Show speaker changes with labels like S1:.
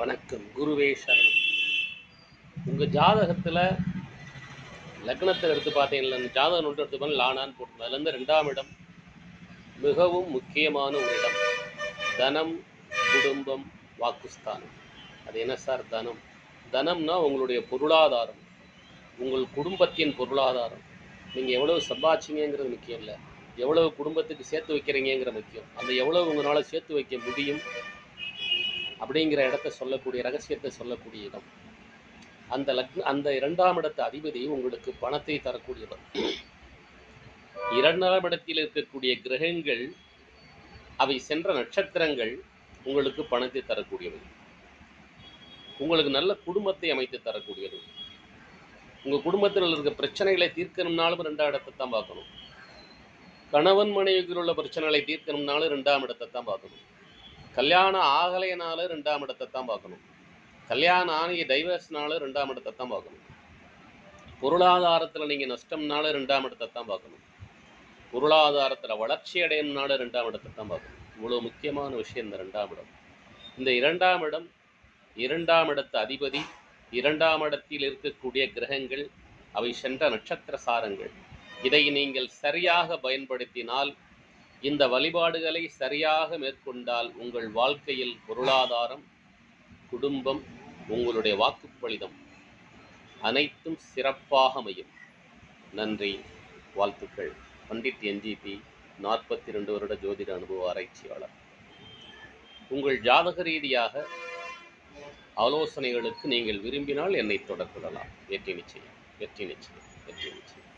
S1: வணக்கம். குருவே சரணம். உங்கள் ஜாதகத்தில் லக்னத்தை எடுத்து பார்த்தீங்களா அந்த ஜாதகம் நோட்டு எடுத்து பார்த்தா லானான்னு போட்டு அதுலேருந்து ரெண்டாம் இடம் மிகவும் முக்கியமான ஒரு இடம். தனம் குடும்பம் வாக்குஸ்தானம். அது என்ன சார் தனம்? தனம்னா உங்களுடைய பொருளாதாரம். உங்கள் குடும்பத்தின் பொருளாதாரம். நீங்கள் எவ்வளவு சம்பாதிச்சிங்கிறது முக்கியம் இல்லை. எவ்வளவு குடும்பத்துக்கு சேர்த்து வைக்கிறீங்கிற முக்கியம். அந்த எவ்வளவு உங்களால் சேர்த்து வைக்க முடியும்? அப்படிங்கிற இடத்த சொல்லக்கூடிய ரகசியத்தை சொல்லக்கூடிய இடம். அந்த லக்ன அந்த இரண்டாம் இடத்து அதிபதி உங்களுக்கு பணத்தை தரக்கூடியவர். இரண்டாம் இடத்தில் இருக்கக்கூடிய கிரகங்கள் அவை சென்ற நட்சத்திரங்கள் உங்களுக்கு பணத்தை தரக்கூடியவை. உங்களுக்கு நல்ல குடும்பத்தை அமைத்து தரக்கூடியது. உங்கள் குடும்பத்தில் இருக்க பிரச்சனைகளை தீர்க்கணும்னாலும் ரெண்டாம் இடத்தை தான் பார்க்கணும். கணவன் மனைவிக்கு உள்ள பிரச்சனைகளை தீர்க்கணும்னாலும் ரெண்டாம் இடத்தை தான் பார்க்கணும். கல்யாணம் ஆகலைனால ரெண்டாம் இடத்தை தான் பார்க்கணும். கல்யாணம் ஆணிய டைவர்ஸ்னால ரெண்டாம் இடத்தை தான் பார்க்கணும். பொருளாதாரத்தில் நீங்கள் நஷ்டம்னால ரெண்டாம் இடத்தை தான் பார்க்கணும். பொருளாதாரத்தில் வளர்ச்சி அடையணும்னால ரெண்டாம் இடத்தை தான் பார்க்கணும். இவ்வளோ முக்கியமான விஷயம் இந்த ரெண்டாம் இடம். இந்த இரண்டாம் இடம் இரண்டாம் இடத்து அதிபதி இரண்டாம் இடத்தில் இருக்கக்கூடிய கிரகங்கள் அவை சென்ற நட்சத்திர சாரங்கள். இதை நீங்கள் சரியாக பயன்படுத்தினால் இந்த வழிபாடுகளை சரியாக மேற்கொண்டால் உங்கள் வாழ்க்கையில் பொருளாதாரம் குடும்பம் உங்களுடைய வாக்குப்பளிதம் அனைத்தும் சிறப்பாக அமையும். நன்றி வாழ்த்துக்கள். பண்டிட் என்ஜிபி நாற்பத்தி ரெண்டு வருட ஜோதிட அனுபவ ஆராய்ச்சியாளர். உங்கள் ஜாதக ரீதியாக ஆலோசனைகளுக்கு நீங்கள் விரும்பினால் என்னை தொடர்பு கொள்ளலாம். வெற்றி நிச்சயம் வெற்றி நிச்சயம் வெற்றி நிச்சயம்.